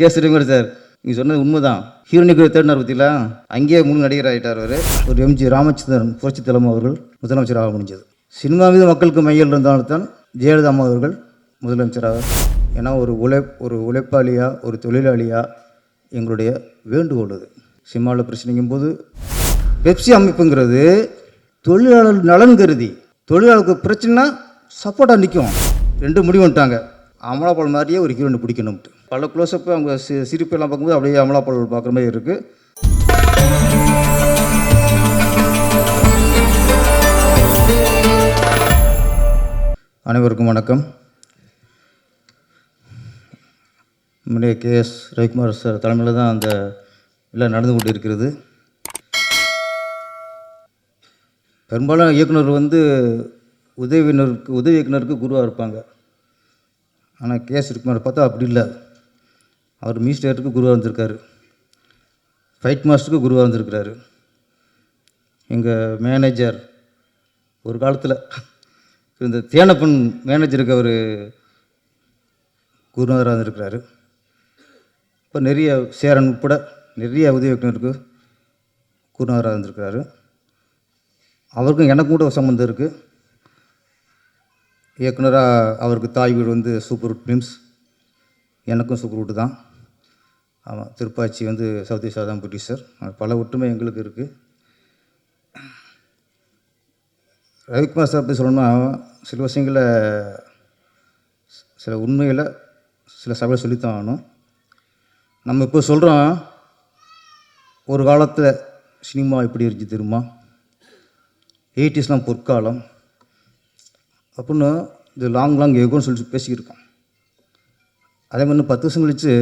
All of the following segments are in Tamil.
கேஸ் ஸ்ரீகுமார் சார் நீங்கள் சொன்னது உண்மைதான். ஹீரோனிக்கு தேடினார் பற்றிலாம் அங்கேயே மூணு நடிகர் ஆகிட்டார் அவர். ஒரு எம்ஜி ராமச்சந்திரன் புரட்சி தலைமை அவர்கள் முதலமைச்சராக முடிஞ்சது. சினிமா மீது மக்களுக்கு மையல் இருந்தாலும் தான் ஜெயலலிதா அம்மா அவர்கள் முதலமைச்சராக ஏன்னா ஒரு உழை ஒரு உழைப்பாளியாக ஒரு தொழிலாளியாக எங்களுடைய வேண்டுகோள் அது. சினிமாவில் பிரச்சனைக்கும் போது பெப்சி அமைப்புங்கிறது தொழிலாளர் நலன் கருதி தொழிலாளருக்கு பிரச்சனைனா சப்போர்ட்டாக நிற்கும் ரெண்டு முடிவு வந்துட்டாங்க. அமலாபால் மாதிரியே ஒரு ஹீரோனை பிடிக்கணும்ட்டு. பல க்ளோஸ்அப் அவங்க சி சிரிப்பெல்லாம் பார்க்கும்போது அப்படியே அமலாபால் பார்க்குற மாதிரி இருக்குது அனைவருக்கும் வணக்கம். முன்னே கேஎஸ் ரவிக்குமார் சார் தலைமையில் தான் அந்த எல்லாம் நடந்து கொண்டு இருக்கிறது பெரும்பாலும் இயக்குனர் வந்து உதவியினருக்கு உதவி இயக்குனருக்கு குருவாக இருப்பாங்க. ஆனால் கேஎஸ் ரவிக்குமார் பார்த்தா அப்படி இல்லை. அவர் மினிஸ்டருக்கு குருவாக இருந்திருக்காரு ஃபைட் மாஸ்டருக்கு குருவாக இருந்திருக்கிறாரு எங்கள் மேனேஜர் ஒரு காலத்தில் இந்த தேனப்பன் மேனேஜருக்கு அவர் குருநாதராக இருந்திருக்கிறாரு இப்போ நிறைய சேரன் உட்பட நிறைய உதவி இயக்குனருக்கு குருநாதராக இருந்திருக்கிறாரு அவருக்கும் எனக்கும் கூட சம்மந்தம் இருக்குது இயக்குனராக அவருக்கு தாய் வீடு வந்து சூப்பர் ஃபிலிம்ஸ் எனக்கும் சூப்பர் தான். ஆமாம் திருப்பாச்சி வந்து சவுத் ஈஸ்ட் தான் ப்ரொடியூசர் பல ஒற்றுமை எங்களுக்கு இருக்குது ரவிக்குமார் சார் பற்றி சொல்லணும்னா சில விஷயங்களை சில உண்மைகளை சில சபையில் சொல்லித்தான் ஆகணும். நம்ம இப்போ சொல்கிறோம் ஒரு காலத்தில் சினிமா இப்படி இருந்துச்சு தெரியுமா? எயிட்டிஸ்லாம் பொற்காலம். அப்படின்னு இது லாங் லாங் எகோன்னு சொல்லி பேசிக்கிருக்கோம் அதே மாதிரி இன்னும் பத்து வருஷம் கழித்து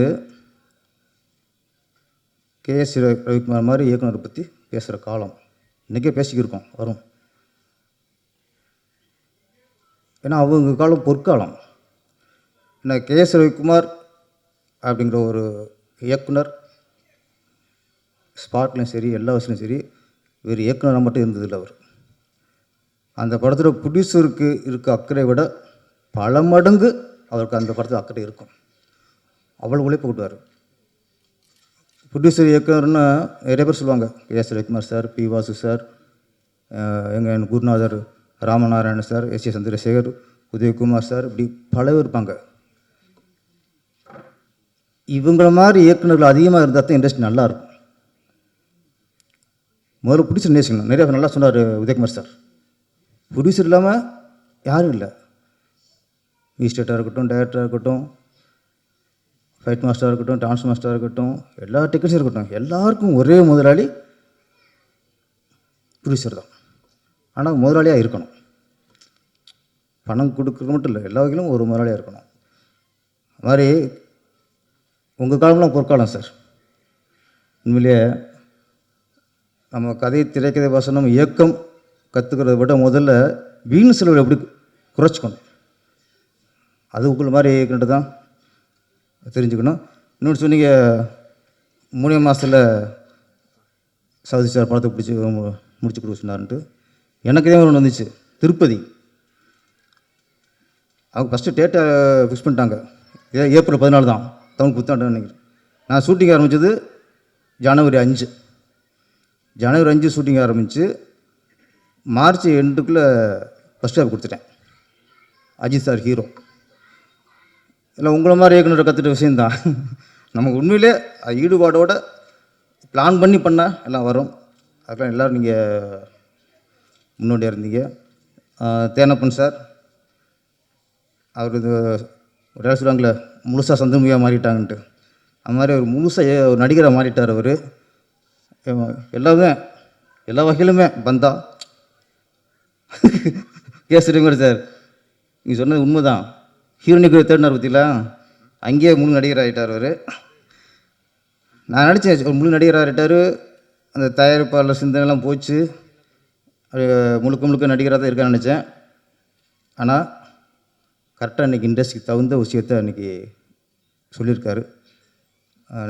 கேஎஸ் ரவிக்குமார் மாதிரி இயக்குனரை பற்றி பேசுகிற காலம். இன்றைக்கே பேசிக்கிருக்கோம் வரும். ஏன்னா அவங்க காலம் பொற்காலம். ஏன்னா கேஎஸ் ரவிக்குமார் அப்படிங்கிற ஒரு இயக்குனர் ஸ்பாட்லையும் சரி எல்லா விஷயத்துலையும் சரி வேறு இயக்குனராக மட்டும் இருந்ததில்லை அவர். அந்த படத்தில் ப்ரொடியூசருக்கு இருக்க அக்கறை விட பல மடங்கு அவருக்கு அந்த படத்தில் அக்கறை இருக்கும். அவ்வளோ உழைப்பு கூட்டுவார் ப்ரொடியூசர் இயக்குனர்னு நிறைய பேர் சொல்லுவாங்க K S Ravikumar sir P Vasu sir எங்கள் குருநாதர் Ramanarayanan sir S A Chandrasekhar Udayakumar sir இப்படி பல இருப்பாங்க. இவங்கள மாதிரி இயக்குநர்கள் அதிகமாக இருந்தால் தான் இண்டஸ்ட்ரி நல்லா இருக்கும். முதல்ல ப்ரொடியூசர் நேசிக்கணும் நிறைய நல்லா சொன்னார் உதயகுமார் சார். ப்ரொடியூசர் இல்லாமல் யாரும் இல்லை. மினிஸ்டேட்டாக இருக்கட்டும் டைரக்டராக இருக்கட்டும் ஃபைட் மாஸ்டராக இருக்கட்டும் டான்ஸ் மாஸ்டராக இருக்கட்டும் எல்லா டெக்னீஷியன் இருக்கட்டும் எல்லாருக்கும் ஒரே முதலாளி ப்ரொடியூசர் தான். ஆனால் முதலாளியாக இருக்கணும். பணம் கொடுக்குறது மட்டும் இல்லை எல்லா வகையிலும் ஒரு முதலாளியாக இருக்கணும். அது மாதிரி உங்கள் காலம்லாம் பொற்காலம் சார் உண்மையிலேயே நம்ம கதை திரைக்கதை வசனம் இயக்கம் கற்றுக்கிறத விட முதல்ல வீண் செலவு எப்படி குறைச்சிக்கணும்? அது உங்களை மாதிரி இருக்கின்றது தான். தெரிஞ்சுக்கணும். இன்னொன்று சொன்னீங்க மூணே மாதத்தில் சவுதி சார் படத்தை பிடிச்சி மு- முடிச்சு கொடுக்க சொன்னார்ன்ட்டு. எனக்கு இதே ஒன்று வந்துச்சு. திருப்பதி. அவங்க ஃபஸ்ட்டு டேட்டை ஃபிக்ஸ் பண்ணிட்டாங்க. இதே ஏப்ரல் பதினாலு தான். தமிழ் புத்தாண்டு நினைக்கிறேன். நான் ஷூட்டிங் ஆரம்பித்தது ஜனவரி அஞ்சு. ஜனவரி அஞ்சு ஷூட்டிங் ஆரம்பித்து மார்ச் எண்டுக்குள்ளே ஃபஸ்ட் ஹாப் கொடுத்துட்டேன். அஜித் சார் ஹீரோ இல்லை உங்களை மாதிரி இயக்குனர் கற்றுட்ட விஷயந்தான் நமக்கு உண்மையிலே அது ஈடுபாடோட பிளான் பண்ணி பண்ணால் எல்லாம் வரும். அதெல்லாம் எல்லோரும் நீங்கள் முன்னோடியாக இருந்தீங்க. தேனப்பன் சார் அவர் இது ஒரு இடம் சொல்லுவாங்களே முழுசாக சந்தமியாக மாறிட்டாங்கன்ட்டு. அந்த மாதிரி ஒரு முழுசாக ஒரு நடிகராக மாறிட்டார் அவர். எல்லாமே எல்லா வகையிலுமே பந்தா. கே சார் நீங்கள் சொன்னது உண்மைதான். ஹீரோனிக்கு தேடினார் பார்த்தீங்களா அங்கேயே முழு நடிகர் ஆகிட்டார் அவர். நான் நடித்தேன் முழு நடிகர் ஆகிட்டார் அந்த தயாரிப்பாளர் சிந்தனைலாம் போச்சு. முழுக்க முழுக்க நடிகராக தான் இருக்கான்னு நினச்சேன். ஆனால் கரெக்டாக இன்றைக்கி இண்டஸ்ட்ரிக்கு தகுந்த விஷயத்த அன்றைக்கி சொல்லியிருக்காரு.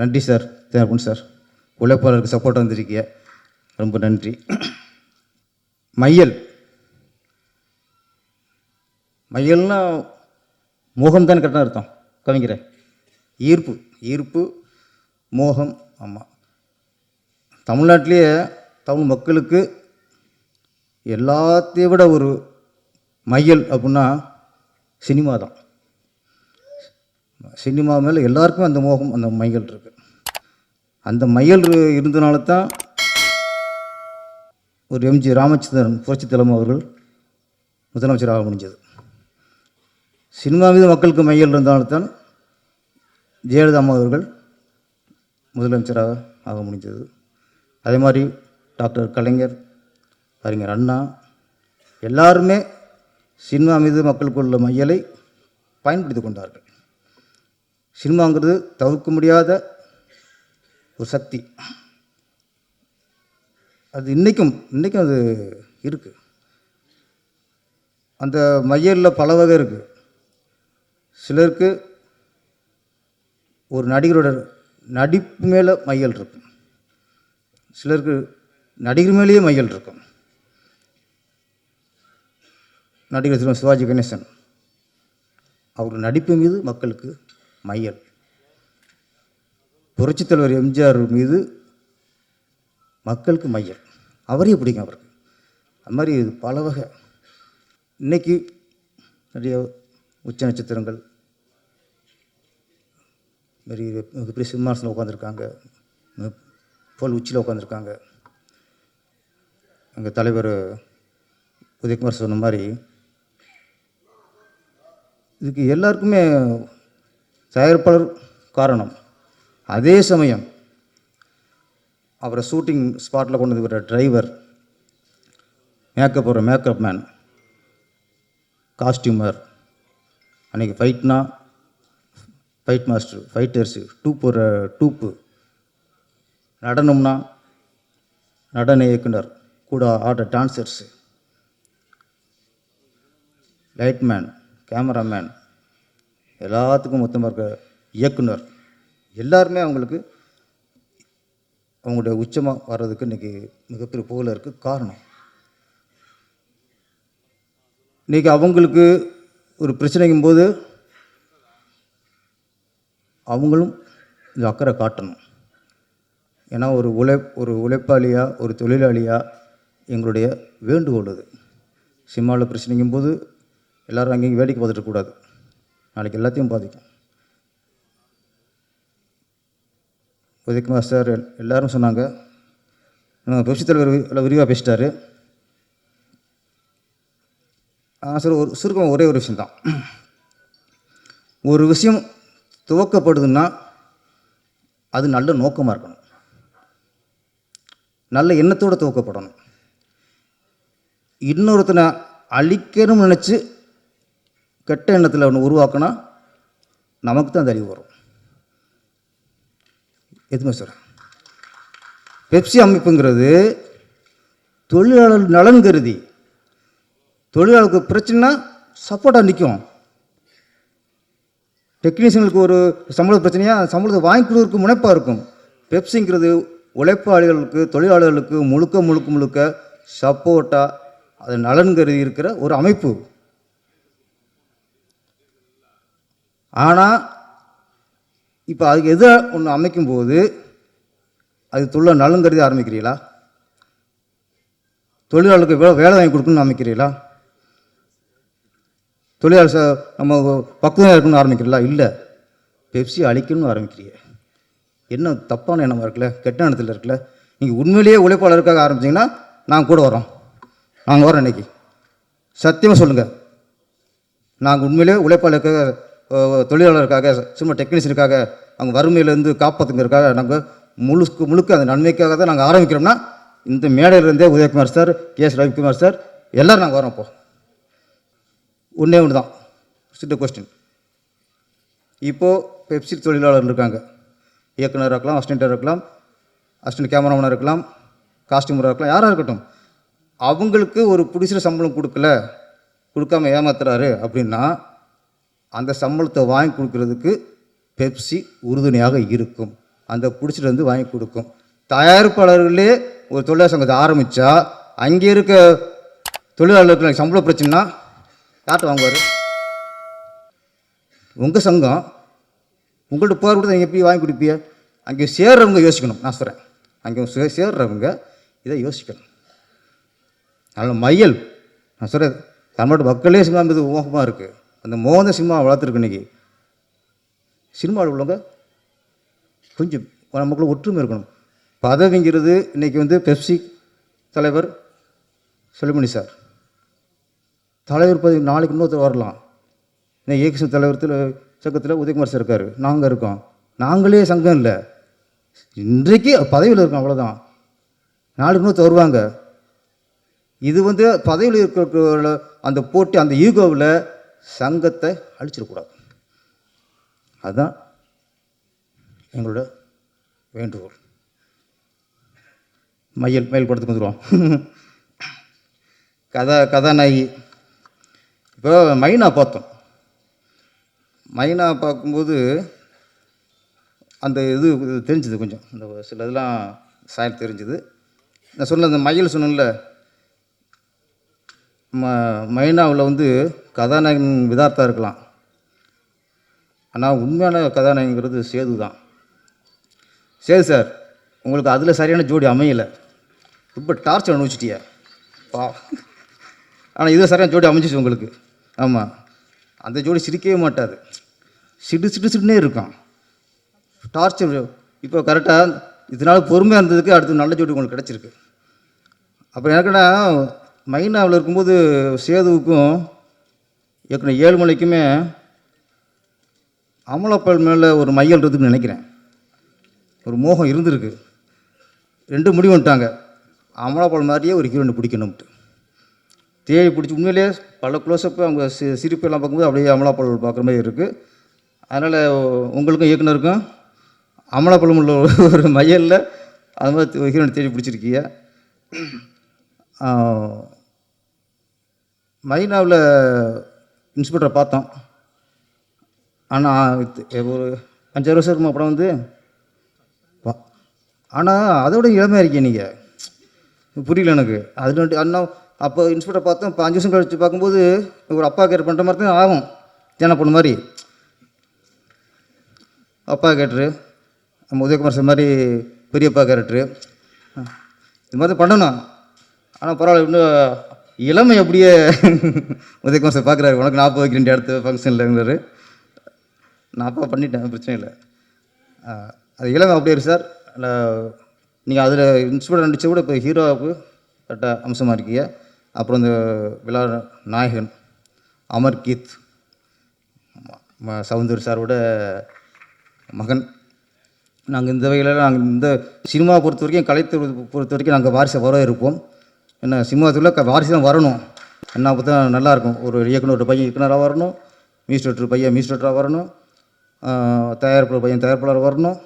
நன்றி சார். தேவன் சார். உழைப்பாளருக்கு சப்போர்ட் வந்திருக்கீங்க. ரொம்ப நன்றி. மையல். மையல்னால் மோகம் தான் கரெக்டாக அர்த்தம்? கவிஞரை. ஈர்ப்பு. ஈர்ப்பு மோகம் ஆமாம் தமிழ்நாட்டிலேயே தமிழ் மக்களுக்கு எல்லாத்தையும் விட ஒரு மையல் அப்படின்னா சினிமா தான். சினிமா மேலே எல்லாருக்குமே அந்த மோகம் அந்த மையல் இருக்குது அந்த மையல் இருந்தனால தான் ஒரு எம்ஜி ராமச்சந்திரன் புரட்சி தலைமை அவர்கள் முதலமைச்சராக முடிஞ்சது. சினிமா மீது மக்களுக்கு மையல் இருந்தால்தான் ஜெயலலிதா அம்மா அவர்கள் முதலமைச்சராக ஆக முடிஞ்சது. அதே மாதிரி டாக்டர் கலைஞர் அறிஞர் அண்ணா எல்லாருமே சினிமா மீது மக்களுக்கு உள்ள மையலை பயன்படுத்தி கொண்டார்கள். சினிமாங்கிறது தவிர்க்க முடியாத ஒரு சக்தி. அது இன்றைக்கும் இன்றைக்கும் அது இருக்குது அந்த மையலில் பல வகை இருக்குது சிலருக்கு ஒரு நடிகரோட நடிப்பு மேலே மையல் இருக்கும். சிலருக்கு நடிகர் மேலேயே மையல் இருக்கும். நடிகர் திரு சிவாஜி கணேசன் அவர் நடிப்பு மீது மக்களுக்கு மையல். புரட்சித்தலைவர் எம்ஜிஆர் மீது மக்களுக்கு மையல். அவரையும் பிடிக்கும் அவருக்கு. அது மாதிரி இது பல வகை. இன்னைக்கு நிறைய உச்ச நட்சத்திரங்கள். பெரிய மிகப்பெரிய சிம்மாசனம் உட்காந்துருக்காங்க போல் உச்சியில் உட்காந்துருக்காங்க எங்கள் தலைவர் உதயகுமார் சொன்ன மாதிரி இதுக்கு எல்லாருக்குமே தயாரிப்பாளர் காரணம். அதே சமயம் அவரை ஷூட்டிங் ஸ்பாட்டில் கொண்டு வர டிரைவர் மேக்கப் போடுற மேக்கப் மேன் காஸ்டியூமர் அன்றைக்கி ஃபைட்னா fight master fighters dupe dupe நடனம்னா நடன இயக்குனர் கூட ஆடுற டான்சர்ஸு லைட்மேன் கேமராமேன் எல்லாத்துக்கும் மொத்தமாக இருக்க இயக்குனர் எல்லாருமே அவங்களுக்கு அவங்களுடைய உச்சமாக வர்றதுக்கு இன்றைக்கி மிகப்பெரிய புகழ இருக்குது காரணம். இன்றைக்கி அவங்களுக்கு ஒரு பிரச்சனைக்கும் போது அவங்களும் இந்த அக்கறை காட்டணும். ஏன்னா ஒரு உழை ஒரு உழைப்பாளியாக ஒரு தொழிலாளியாக எங்களுடைய வேண்டுகோள் அது. சிம்மாவில் பிரச்சனைக்கும் போது எல்லோரும் அங்கேயும் வேடிக்கை பார்த்துட்டு கூடாது. நாளைக்கு எல்லாத்தையும் பாதிக்கும். உதயகுமார் சார் எல்லோரும் சொன்னாங்க. நம்ம தலைவர் எல்லாம் விரிவாக பேசிட்டாரு. சார் ஒரு சுருக்கம் ஒரே ஒரு விஷயந்தான் ஒரு விஷயம் துவக்கப்படுதுன்னா அது நல்ல நோக்கமாக இருக்கணும். நல்ல எண்ணத்தோடு துவக்கப்படணும். இன்னொருத்தனை அழிக்கணும்னு நினச்சி கெட்ட எண்ணத்தில் ஒன்று உருவாக்கினா நமக்கு தான் அந்த அழிவு வரும். எதுவுமே சார் பெப்சி அமைப்புங்கிறது தொழிலாளர் நலன் கருதி தொழிலாளருக்கு பிரச்சனைனா சப்போர்ட்டாக நிற்கும் டெக்னீஷியனுக்கு ஒரு சம்பள பிரச்சனையாக சம்பளத்தை வாங்கி கொடுக்குறதுக்கு முனைப்பாக இருக்கும். பெப்சிங்கிறது உழைப்பாளிகளுக்கு தொழிலாளர்களுக்கு முழுக்க முழுக்க முழுக்க சப்போர்ட்டாக அது நலன் கருதி இருக்கிற ஒரு அமைப்பு. ஆனால் இப்போ அதுக்கு எதிர ஒன்று அமைக்கும்போது அது தொழில நலன் கருதி ஆரம்பிக்கிறீங்களா? தொழிலாளர்களுக்கு வே வேலை வாங்கி கொடுக்கணும்னு அமைக்கிறீங்களா? தொழிலாளர் ச நம்ம பக்குவம் இருக்கணும்னு ஆரம்பிக்கிறீங்களா? இல்லை. பெப்சி அழிக்கணும்னு ஆரம்பிக்கிறீங்க என்ன தப்பான எண்ணமாக இருக்குல்ல? கெட்ட எண்ணத்தில் இருக்குல்ல? நீங்கள் உண்மையிலேயே உழைப்பாளருக்காக ஆரம்பிச்சிங்கன்னா நாங்கள் கூட வரோம் நாங்கள் வரோம் இன்னைக்கு. சத்தியமாக சொல்லுங்கள் நாங்கள் உண்மையிலேயே உழைப்பாளருக்காக தொழிலாளருக்காக சும்மா டெக்னீஷியனுக்காக அவங்க வறுமையிலேருந்து காப்பாற்றுங்கிறதுக்காக நாங்கள் முழுக்க முழுக்க அந்த நன்மைக்காக தான் நாங்கள் ஆரம்பிக்கிறோம்னா இந்த மேடையிலேருந்தே Udayakumar sir K S Ravikumar sir எல்லோரும் நாங்கள் வரோம் இப்போது ஒன்றே ஒன்று தான். சிட்ட கொஸ்டின் இப்போது பெப்சி தொழிலாளர் இருக்காங்க. இயக்குனராக இருக்கலாம் அசிஸ்டண்ட்டாக இருக்கலாம் அசிஸ்டன்ட் கேமராமேனாக இருக்கலாம் காஸ்டியூமராக இருக்கலாம் யாராக இருக்கட்டும். அவங்களுக்கு ஒரு பிடிச்சிற சம்பளம் கொடுக்கல கொடுக்காம ஏமாத்துறாரு அப்படின்னா அந்த சம்பளத்தை வாங்கி கொடுக்கறதுக்கு பெப்சி உறுதுணையாக இருக்கும். அந்த பிடிச்சிட்டு வந்து வாங்கி கொடுக்கும். தயாரிப்பாளர்களே ஒரு தொழிலாளர் சங்கத்தை ஆரம்பித்தா அங்கே இருக்க தொழிலாளர்களுக்கு சம்பள பிரச்சனைனா யார்கிட்ட வாங்குவார். உங்கள் சங்கம் உங்கள்கிட்ட போகிற கூட நீங்கள் எப்படி வாங்கி கொடுப்பிய? அங்கே சேர்றவங்க யோசிக்கணும். நான் சொல்கிறேன் அங்கே சே- சேர்றவங்க இதை யோசிக்கணும். நல்ல மையல். நான் சொல்கிறேன் தமிழ்நாட்டு மக்களே சினிமா மீது மோகமாக இருக்குது அந்த மோகந்த சினிமா வளர்த்துருக்கு இன்னைக்கு. சினிமாவில் உள்ளவங்க கொஞ்சம் நமக்குள்ள ஒற்றுமை இருக்கணும். பதவிங்கிறது இன்றைக்கி வந்து பெப்சி தலைவர் செல்லுமணி சார். தலைவர் பதவி நாளைக்கு இன்னொருத்தர் வரலாம். இன்னும் இயக்க தலைவரத்தில் சங்கத்தில் உதயகுமார் சார் இருக்கார். நாங்கள் இருக்கோம். நாங்களே சங்கம் இல்லை. இன்றைக்கு பதவியில் இருக்கோம் அவ்வளோதான் நாளைக்கு இன்னொருத்தர் வருவாங்க. இது வந்து பதவியில் இருக்கிற அந்த போட்டி அந்த ஈகோவில் சங்கத்தை அழிச்சிடக்கூடாது. அதுதான் எங்களோட வேண்டுகோள். மயில் மயில் படத்துக்கு வந்துடுவோம் கதா கதாநாயகி. இப்போ மைனா பார்த்தோம். மைனா பார்க்கும்போது அந்த இது தெரிஞ்சுது கொஞ்சம். அந்த சில இதெல்லாம் சாயல் தெரிஞ்சுது. நான் சொன்ன அந்த மயில் சொன்னேன்ல ம மைனாவில் வந்து கதாநாயகன் விதார்த்தா இருக்கலாம். ஆனால் உண்மையான கதாநாயகங்கிறது சேது தான். சேது சார் உங்களுக்கு அதில் சரியான ஜோடி அமையலை. ரொம்ப டார்ச்சர் அனுபவிச்சிட்டியா. பா. ஆனால் இதில் சரியான ஜோடி அமைஞ்சிச்சு உங்களுக்கு. ஆமாம் அந்த ஜோடி சிரிக்கவே மாட்டாது. சிடு சிடு சிடுனே இருக்கும். டார்ச்சர் இப்போ கரெக்டாக இதனால் பொறுமையாக இருந்ததுக்கு அடுத்து நல்ல ஜோடி உங்களுக்கு கிடச்சிருக்கு. அப்புறம் எனக்குன்னா மைனாவில் இருக்கும்போது சேதுவுக்கும் ஏற்கனவே ஏழுமலைக்குமே அமலாப்பால் மேலே ஒரு மையல் இருக்குதுன்னு நினைக்கிறேன். ஒரு மோகம் இருந்திருக்கு. ரெண்டு முடிவு வந்துட்டாங்க. அமலாப்பால் மாதிரியே ஒரு ஹீரோயினை பிடிக்கணும்ட்டு. தேடி பிடிச்சி உண்மையிலேயே பல க்ளோஸ்அப்பு அவங்க சி சிரிப்பெல்லாம் பார்க்கும்போது அப்படியே அமலாப்பால் பார்க்குற மாதிரி இருக்குது அதனால் உங்களுக்கும் இயக்குனருக்கும் அமலாப்பழம் உள்ள ஒரு மையலில் அது மாதிரி ஹீரோனை தேடி பிடிச்சிருக்கீங்க. மைனாவில் இன்ஸ்பெக்டரை பார்த்தோம். ஆனால் ஒரு அஞ்சாறு வருஷம் இருக்குமா படம் வந்து? ஆனால் அதோட இளமையாக இருக்கீங்க நீங்கள் புரியல எனக்கு. அது அண்ணா அப்போ இன்ஸ்பெக்டர் பார்த்தோம் இப்போ அஞ்சு வருஷம் கழிச்சு பார்க்கும்போது ஒரு அப்பா கேட் பண்ணுற மாதிரி தான் ஆகும். ஜன பொண்ணு மாதிரி? அப்பா கேரக்டரு நம்ம உதயகுமார் சார் மாதிரி பெரியப்பா கேரக்டரு. இது மாதிரி பண்ணணும். ஆனால் பரவாயில்ல இன்னும் இளமை அப்படியே உதயகுமார் சார் பார்க்குறாரு. உனக்கு நாற்பது வைக்கிறேன் அடுத்த ஃபங்க்ஷன்லங்கிறாரு நான் அப்பா பண்ணிட்டேன் பிரச்சனை இல்லை. அது இளமை அப்படியே இருக்கு சார். நீங்கள் அதில் இன்ஸ்பெக்டர் நடித்த கூட இப்போ ஹீரோவுக்கு கரெக்டாக அம்சமாக இருக்கீங்க. அப்புறம் இந்த விழா நாயகன் அமர் கீத் சவுந்தர் சாரோட மகன். நாங்கள் இந்த வகையில் நாங்கள் இந்த சினிமா பொறுத்த வரைக்கும் கலைத்துறை பொறுத்த வரைக்கும் நாங்கள் வாரிசை வர இருப்போம். என்ன சினிமாத்துக்குள்ள க வாரிசு தான் வரணும். என்ன அப்போ தான் நல்லாயிருக்கும் ஒரு இயக்குனர் ஒரு பையன் இயக்குனராக வரணும். மியூசிக் பையன் மியூசிக் வரணும். ஆஹ் தயாரிப்பாளர் பையன் தயாரிப்பாளர் வரணும்.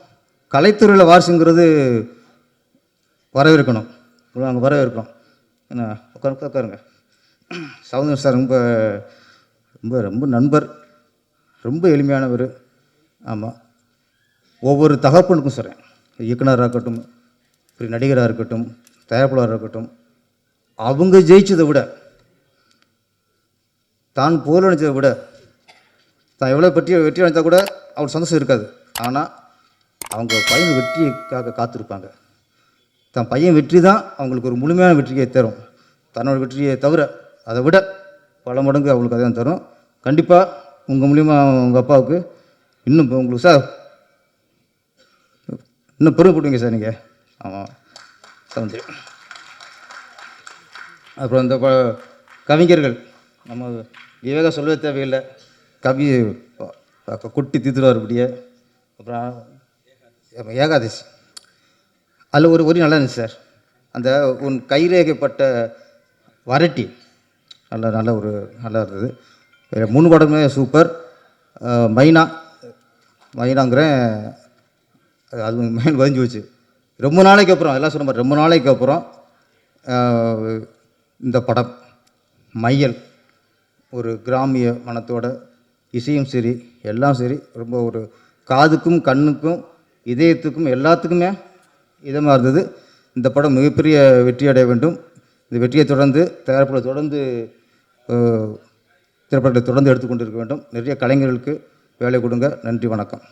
கலைத்துறையில் வாரிசுங்கிறது வரவேற்கணும். நாங்கள் வரவேற்கிறோம். என்ன உட்காந்து உட்காருங்க சவுந்தர் சார் ரொம்ப ரொம்ப ரொம்ப நண்பர். ரொம்ப எளிமையானவர். ஆமாம் ஒவ்வொரு தகப்பனுக்கும் சொல்கிறேன் இயக்குனராக இருக்கட்டும் பெரிய நடிகராக இருக்கட்டும் தயாரிப்பாளராக இருக்கட்டும் அவங்க ஜெயிச்சதை விட தான் போர் அடித்ததை விட தான் எவ்வளோ வெற்றி வெற்றி அடைஞ்சா கூட அவருக்கு சந்தோஷம் இருக்காது. ஆனால் அவங்க பையன் வெற்றிக்காக காத்திருப்பாங்க. தன் பையன் வெற்றி தான் அவங்களுக்கு ஒரு முழுமையான வெற்றியை தரும். தன்னோட வெற்றியை தவிர அதை விட பல மடங்கு அவங்களுக்கு அதான் தரும். கண்டிப்பாக உங்கள் மூலிமா உங்கள் அப்பாவுக்கு இன்னும் உங்களுக்கு சார் இன்னும் பெருமைப்படுவீங்க சார் நீங்கள் ஆமாம் சவுந்தரி அப்புறம் இந்த ப- கவிஞர்கள். நம்ம விவேகா சொல்லவே தேவையில்லை. கவி குட்டி தீத்துருவார் இப்படியே. அப்புறம் அப்புறம் ஏகாதசி. அதில் ஒரு வரி நல்லா இருந்துச்சு சார். அந்த உன் கைரேகைப்பட்ட வரட்டி நல்ல நல்ல ஒரு நல்லா இருந்தது. முன் மூணு படமே சூப்பர். மைனா. மைனாங்கிறேன். அது- அது வதஞ்சி பதிஞ்சு வச்சு ரொம்ப நாளைக்கு அப்புறம் எல்லாம் சொன்ன மாதிரி ரொம்ப நாளைக்கு அப்புறம் இந்த படம் மையல். ஒரு கிராமிய மனத்தோட இசையும் சரி எல்லாம் சரி ரொம்ப ஒரு காதுக்கும் கண்ணுக்கும் இதயத்துக்கும் எல்லாத்துக்குமே இதமாக இருந்தது. இந்த படம் மிகப்பெரிய வெற்றி அடைய வேண்டும். இந்த வெற்றியை தொடர்ந்து தயாரிப்புகளை தொடர்ந்து திரைப்படத்தை தொடர்ந்து எடுத்துக்கொண்டிருக்க வேண்டும். நிறைய கலைஞர்களுக்கு வேலை கொடுங்க. நன்றி வணக்கம்.